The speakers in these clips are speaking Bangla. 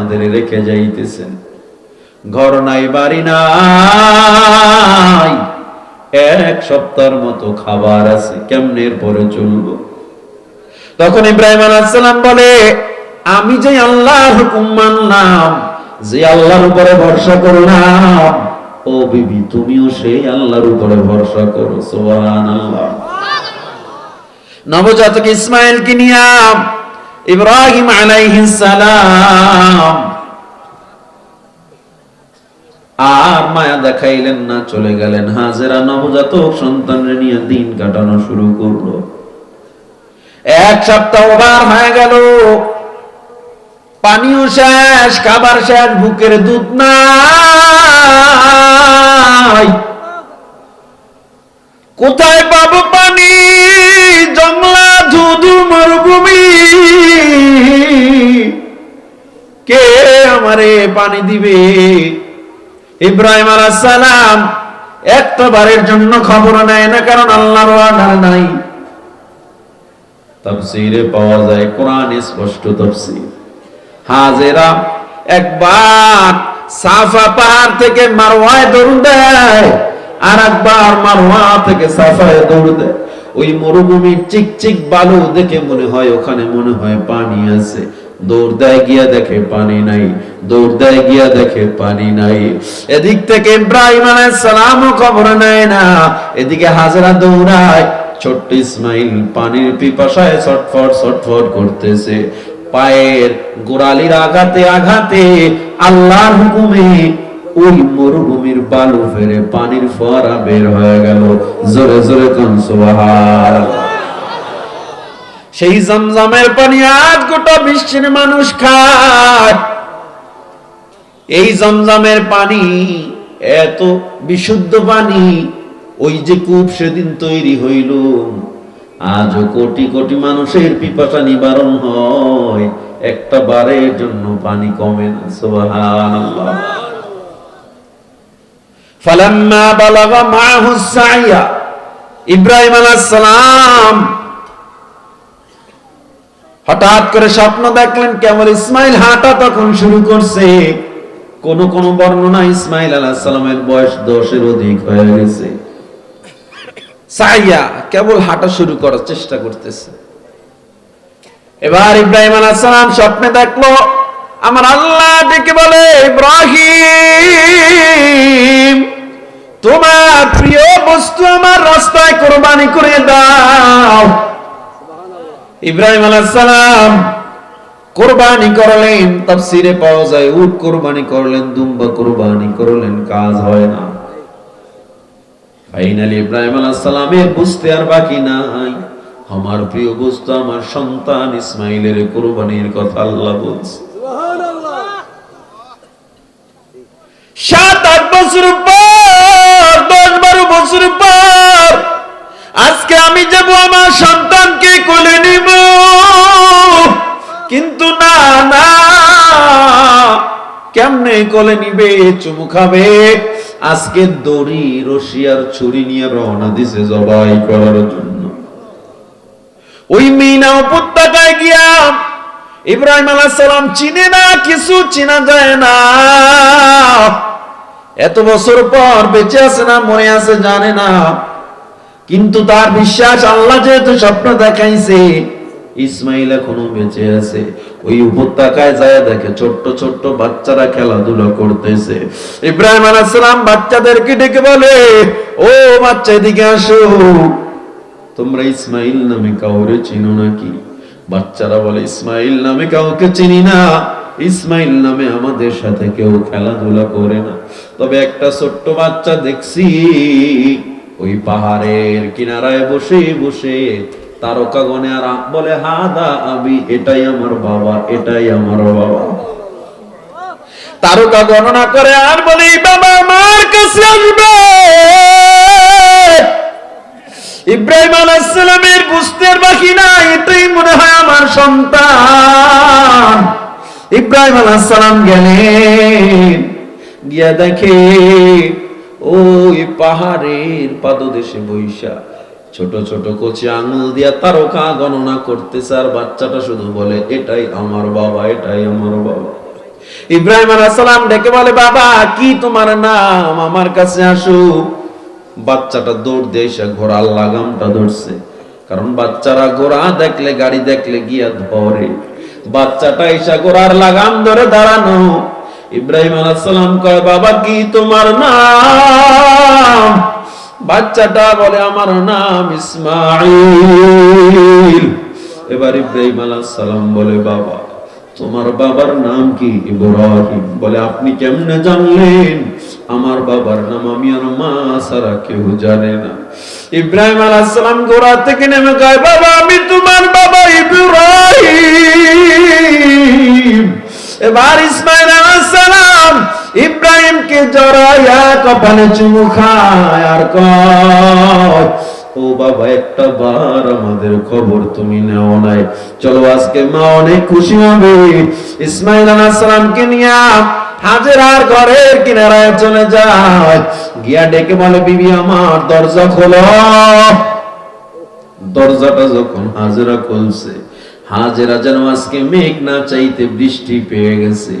আমাদের রেখে যাইতেছেন। ঘর নাই বাড়ি নাই। এক সপ্তাহের মতো খাবার আছে কেমনের পরে চলবো? তখন ইব্রাহিম আলাইসালাম বলে আমি যে আল্লাহর হুকুম মানলাম যে আল্লাহর উপরে ভরসা করলাম ও বিবি তুমিও সেই আল্লাহর উপরে ভরসা করো সুবহানাল্লাহ। নবজাতক ইসমাইল কি নিয়া ইব্রাহিম আলাইহিস সালাম। আর মায়া দেখাইলেন না, চলে গেলেন। হাজেরা নবজাতক সন্তানের নিয়ে দিন কাটানো শুরু করল। এক সপ্তাহ বার হয়ে গেল। পানিও শেষ, খাবার শেষ, বুকের দুধ নাই। কোথায় পাবো পানি? কে আমারে পানি দিবে? ইব্রাহিম আলাইহিস সালাম একটা জন্য খবর নেয় না, কারণ আল্লাহর অর্ডার নাই। তাফসীরে পাওয়া যায় কোরআন স্পষ্ট তাফসীর। হাজেরা একবার সাফা পাহাড় থেকে মারওয়ায় দৌড় দেয়, আর একবার মারওয়া থেকে সাফায় দৌড় দেয়। ওই মরুভূমির চিকচিক বালু দেখে মনে হয়, ওখানে মনে হয় পানি আছে। দৌড় দেয় গিয়া দেখে পানি নাই, দৌড় দেয় গিয়া দেখে পানি নাই। এদিক থেকে ইব্রাহিম আলাইহিস সালামও খবর নেয় না, এদিকে হাজরা দৌড়ায়, ছোট্ট ইসমাইল পানির পিপাসায় ছটফট ছটফট করতেছে। পায়ের গোড়ালির আঘাতে আঘাতে আল্লাহর হুকুমে ওই মরুভূমির বালু ফেরে পানির ফোয়ারা বের হয়ে গেল। জোরে জোরে কোন সুবহানাল্লাহ। সেই জমজমের পানি আজ গোটা বিশ্বের মানুষ খায়। এই জমজমের পানি, এত বিশুদ্ধ পানি, ওই যে কূপ সেদিন তৈরি হইল। আজও কোটি কোটি মানুষের পিপাসা নিবারণ হয়। একটা বারের জন্য পানি কমে না ইব্রাহিম আলাইহিস সালাম হঠাৎ করে স্বপ্ন দেখলেন কেবল ইসমাইল হাঁটা তখন শুরু করছে। কোন কোন বর্ণনা ইসমাইল আলাইহিস সালামের বয়স দশের অধিক হয়ে গেছে। সাইয়া কেবল হাঁটা শুরু করার চেষ্টা করতেছে। এবার ইব্রাহিম আলাইহিস সালাম স্বপ্নে দেখল, আমার আল্লাহ ডেকে বলে, ইব্রাহিম, তোমার প্রিয় বস্তু আমার রাস্তায় কোরবানি করে দাও। ইব্রাহিম আলাইহিস সালাম কোরবানি করলেন, তাফসিরে পাওয়া যায়, উট কোরবানি করলেন, দুম্বা কোরবানি করলেন, কাজ হয় না। ফাইনালি ইব্রাহিম আলাইহিস সালামের বুঝতে আর বাকি নাই। আমার প্রিয় বস্তু আমার সন্তান ইসমাইলের কোরবানির কথা আল্লাহ বলছে। সাত, আট বছর পর, দশ, বারো বছর পর, আজকে আমি যাব আমার সন্তানকে কোলে নিবে, চুমু খাবে। আজকে দড়ি রশিয়ার ছুরি নিয়ে রওনা দিছে জবাই করার জন্য। ওই মিনা উপত্যকায় গিয়া ইব্রাহিম আলাইহিস সালাম চিনে না, কিছু চিনা যায় না। এত বছর পর বেঁচে আছে না, মরে আছে, জানে না। কিন্তু তার বিশ্বাস আল্লাহ যেহেতু স্বপ্ন দেখাইছে ইসমাইল এখনও বেঁচে আছে। ওই উপত্যকায় যায় দেখে ছোট্ট ছোট্ট বাচ্চারা খেলাধুলা করতেছে। ইব্রাহিম আলাইহিস সালাম বাচ্চাদেরকে ডেকে বলে, ও বাচ্চা, এদিকে আসো। তোমরা ইসমাইল নামে কাউরে চিনো নাকি? বাচ্চারা বলে, ইসমাইল নামে কাউকে চিনি না। ইসমাইল নামে আমাদের সাথে কেউ খেলাধুলা করে না। তবে একটা ছোট্ট বাচ্চা দেখছি, ওই পাহাড়ের কিনারায় বসে বসে তারকা গনে আর বলে, হাদা আবি, এটাই আমার বাবা, এটাই আমার বাবা। তারকা গণনা করে আর বলে, বাবা আমার কাছে আসবে। ইব্রাহিম আলাইসালামের বুঝতে বাকি না এটাই মনে হয় আমার সন্তান। ইব্রাহিম আলাইসালাম গেলেন, গিয়া দেখে, ওই পাহাড়ের পাদদেশে বৈশা ছোট ছোট কচি আঙুল দিয়া তারকা গণনা করতেছে আর বাচ্চাটা শুধু বলে, এটাই আমার বাবা, এটাই আমার বাবা। ইব্রাহিম আলাইহিস সালাম ডেকে বলে, বাবা, কি তোমার নাম? আমার কাছে আসো। বাচ্চাটা দৌড় দিয়ে এসে ঘোড়ার লাগামটা ধরছে। কারণ বাচ্চারা ঘোড়া দেখলে, গাড়ি দেখলে গিয়া ধরে। বাচ্চাটা এসে ঘোড়ার লাগাম ধরে দাঁড়ানো। ইব্রাহিম আলাইহিস সালাম কয়, বাবা, কি তোমার নাম? বাচ্চাটা বলে, আমার নাম ইসমাইল এবার ইব্রাহিম সালাম বলে, বাবা, তোমার বাবার নাম কি? ইব্রাহিম বলে, আপনি কেমনে জানলেন? আমার বাবার নাম আমি আর মা সারা কেউ জানে না। ইব্রাহিম সালাম গোড়া থেকে নেমে কয় বাবা, আমি তোমার বাবা ইব্রাহিম। এবার ইসমাইল সালাম ইব্রাহিমকে জড়াইয়া কপালে চুমু খায় আর ও বাবা, একটা বার আমাদের খবর তুমি নেও নাই। চলো আজকে মা অনেক খুশি হবে। ইসমাইল নিয়ে হাজেরার ঘরের কিনারায় চলে যায়। গিয়া ডেকে বলে, বিবি, আমার দরজা খোলো। দরজাটা যখন হাজেরা খুলছে হাজেরা যেন আজকে মেঘ না চাইতে বৃষ্টি পেয়ে গেছে।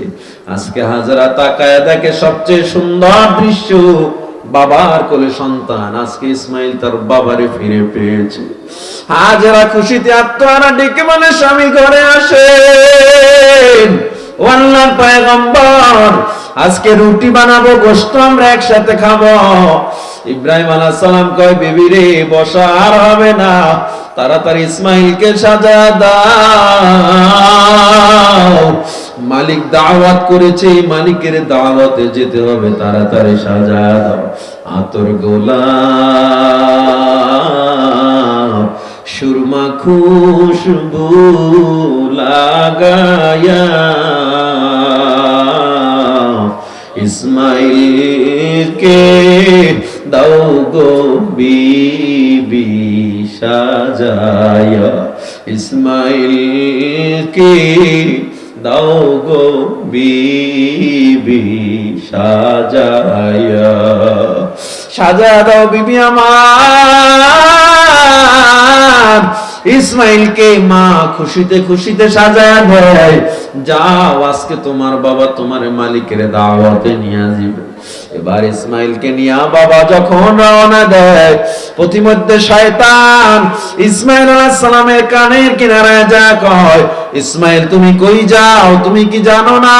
আজকে হাজেরা তাকায় দেখে সবচেয়ে সুন্দর দৃশ্য, বাবার কোলে সন্তান। আজকে ইসমাইল তার বাবারে ফিরে পেয়েছে। হাজেরা খুশিতে আত্মহারা ডেকে মানে স্বামী ঘরে আসে আল্লাহর পয়গম্বর, আজকে রুটি বানাবো, গোশত আমরা একসাথে খাব। ইব্রাহিম আলাইহিস সালাম কয়, বিবি রে বসা আর হবে না। তাড়াতাড়ি ইসমাইলকে সাজা দাও। মালিক দাওয়াত করেছে মালিকের দাওয়াতে যেতে হবে, তাড়াতাড়ি সাজা দাও। আতর গোলাপ সুরমা খুশবু লাগায়া। ইসমাইলকে দাও গো বিবি। সাজায়া। ইসমাইলকে দাও গো বিবি, সাজায়া। সাজা দাও বিবি আমার। ইসমাইলকে মা খুশিতে খুশিতে সাজায় দেয়। যাও, আজকে তোমার বাবা তোমার মালিকের দাওয়াতে নিয়ে যাবে এবার ইসমাইলকে নিয়ে বাবা যখন রওনা দেয় প্রতিমধ্যে শয়তান ইসমাইল আলাইহিস সালামের কানের কিনারায় যা কয়, ইসমাইল, তুমি কই যাও? তুমি কি জানো না?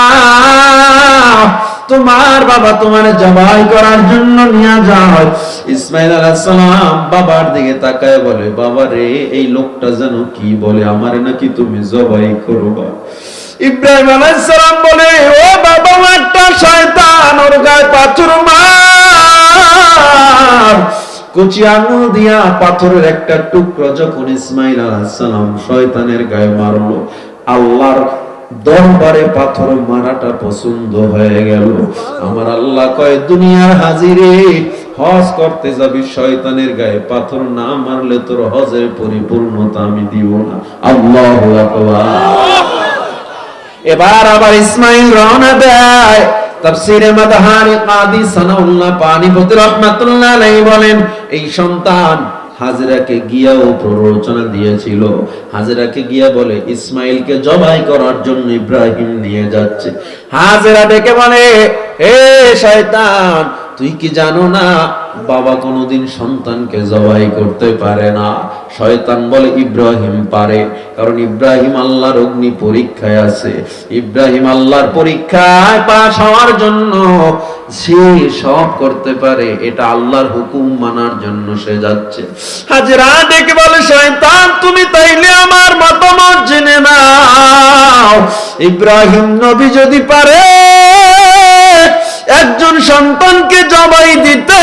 তোমার বাবা তোমার জবাই করার জন্য নিয়ে যায়। ইসমাইল আলাইহিস সালাম বাবার দিকে তাকায় বলে, বাবা রে, এই লোকটা যেন কি বলে? আমারে নাকি তুমি জবাই করবা। ইব্রাহিম আলাইহিস সালাম বলে, ও বাবা একটা শয়তান, ওর গায়ে পাথর মার। কুচি আঙুল দিয়া পাথরের একটা টুকরো যখন ইসমাইল আলাইহিস সালাম শয়তানের গায়ে মারলো, আল্লাহর পাথর মারাটা পছন্দ হয়ে গেল। আমার আল্লাহ কয়, দুনিয়ার হাজিরে হজ করতে যাবি, শয়তানের গায়ে পাথর না মারলে তোর হজের পরিপূর্ণতা আমি দিব না। আল্লাহ আকবার। এবার আবার ইসমাইল রওনা দেয়। তাফসীরে মাদহানি কাদি সানাউল্লাহ পানিপতি রহমাতুল্লাহ আলাইহি বলেন, এই সন্তান হাজরাকে গিয়াও প্ররোচনা দিয়েছিল। হাজরাকে গিয়া বলে, ইসমাইলকে জবাই করার জন্য ইব্রাহিম নিয়ে যাচ্ছে। হাজরা ডেকে বলে, এ শয়তান তুই কি জানো না? বাবা কোনোদিন সন্তানকে জবাই করতে পারে না। শয়তান বলে ইব্রাহিম পারে, কারণ ইব্রাহিম আল্লাহর অগ্নি পরীক্ষায় আছে। ইব্রাহিম আল্লাহর পরীক্ষায় পাশ হওয়ার জন্য সে সব করতে পারে, এটা আল্লাহর হুকুম মানার জন্য সে যাচ্ছে। হাজরা ডেকে বলে, শয়তান, তুমি তাইলে আমার মতামত জেনে নাও। ইব্রাহিম নবী যদি পারে একজন সন্তানকে জবাই দিতে।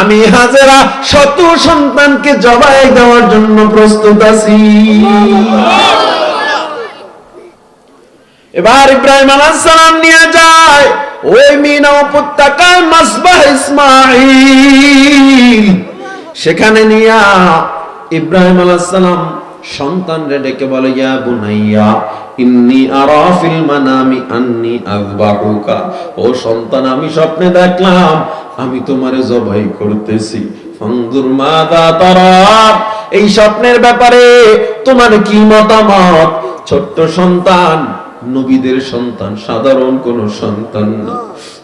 আমি হাজেরা শত সন্তানকে জবাই দেওয়ার জন্য প্রস্তুত আছি। এবার ইব্রাহিম সালাম নিয়ে যায় ওই মিনা উপত্যকায় মাসবাহ ইসমাইল সেখানে নিয়া ইব্রাহিম সালাম সন্তান রে ডেকে বলে, ইয়া বুনাইয়া, ইন্নি আরা ফিল মানামি আন্নি আযবাহুকা ও সন্তান, আমি স্বপ্নে দেখলাম, আমি তোমারে জবাই করতেছি। ফানজুর মাদা তারা। এই স্বপ্নের ব্যাপারে তোমার কি মতামত? ছোট্ট সন্তান নবীদের সন্তান, সাধারণ কোন সন্তান না।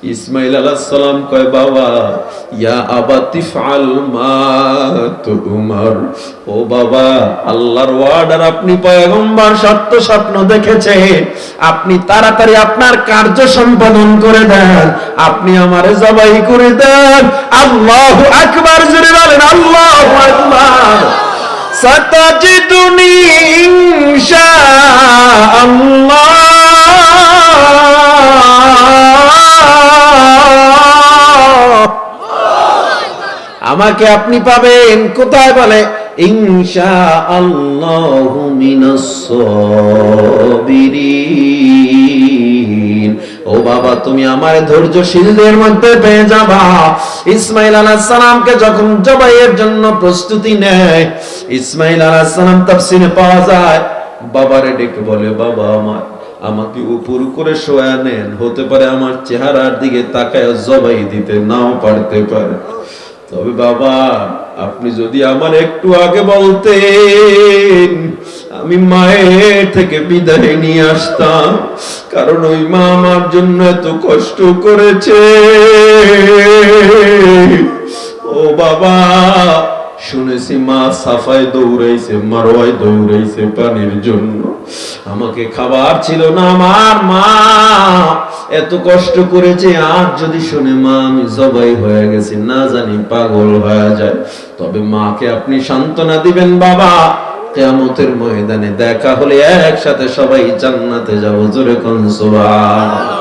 ইসমাইল আলাইহিস সালাম কয়, বাবা, ইয়া আবাতি ফাল মা তুমার ও বাবা, আল্লাহর ওয়ার্ডার আপনি পয়গম্বর সত্য স্বপ্ন দেখেছে। আপনি তাড়াতাড়ি আপনার কার্য সম্পাদন করে দেন। আপনি আমারে জবাই করে দেন। আল্লাহু আকবার জুড়ে বলেন, আল্লাহু আকবার। ستجدني إن شاء الله আমাকে আপনি পাবেন কোথায় বলে ইনশা আল্লাহ ও বাবা, তুমি আমার ধৈর্যশীলদের মধ্যে পেয়ে যাবা। ইসমাইল আলাইহিস সালামকে যখন জবাইয়ের জন্য প্রস্তুতি নেয়, ইসমাইল আলাইহিস সালাম তাফসীরে পাওয়া যায়, বাবারে ডেকে বলে, বাবা, আমার, আমাকে উপর করে শোয়া নেন, হতে পারে আমার চেহারার দিকে তাকায় জবাই দিতে, নাও পারতে পারে। তবে বাবা, আপনি যদি আমার একটু আগে বলতেন আমি মায়ের থেকে বিদায় নিয়ে আসতাম, কারণ ওই মা আমার জন্য এত কষ্ট করেছে। ও বাবা, শুনেছি মা সাফায় দৌড়াইছে, মারোয়ায় দৌড়াইছে পানির জন্য। আমাকে খাবার ছিল না আমার মা। এত কষ্ট করেছে আর যদি শুনে মা আমি জবাই হয়ে গেছি, না জানি পাগল হয়ে যায়। তবে মাকে আপনি সান্ত্বনা দিবেন বাবা। কেয়ামতের ময়দানে দেখা হলে একসাথে সবাই জান্নাতে যাব জোরে কোন সুবহান।